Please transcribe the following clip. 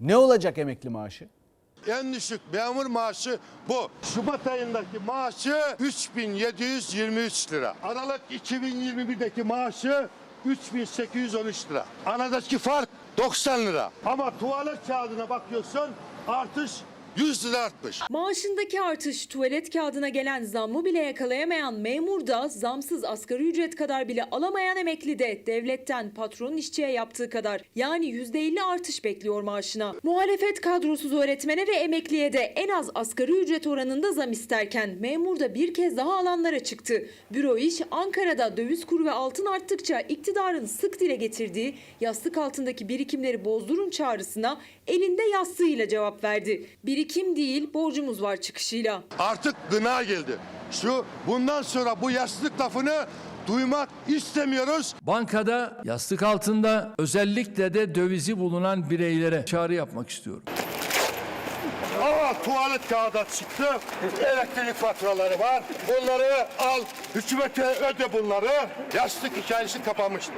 Ne olacak emekli maaşı? En düşük memur maaşı bu. Şubat ayındaki maaşı 3723 lira. Aralık 2021'deki maaşı 3813 lira. Aradaki fark 90 lira. Ama tuvalet kağıdına bakıyorsun artış 100 lira artmış. Maaşındaki artış tuvalet kağıdına gelen zammı bile yakalayamayan memur da zamsız asgari ücret kadar bile alamayan emekli de devletten patronun işçiye yaptığı kadar yani %50 artış bekliyor maaşına. Muhalefet kadrosuz öğretmene ve emekliye de en az asgari ücret oranında zam isterken memur da bir kez daha alanlara çıktı. Büro iş Ankara'da döviz kuru ve altın arttıkça iktidarın sık dile getirdiği yastık altındaki birikimleri bozdurun çağrısına elinde yastığıyla cevap verdi. Birikim değil borcumuz var çıkışıyla. Artık gına geldi. Şu bundan sonra bu yaşlılık lafını duymak istemiyoruz. Bankada yastık altında özellikle de dövizi bulunan bireylere çağrı yapmak istiyorum. Aa tuvalet kağıdı çıktı. Elektrik faturaları var. Bunları al. Hükümete öde bunları. Yaşlık hikayesi kapanmıştır.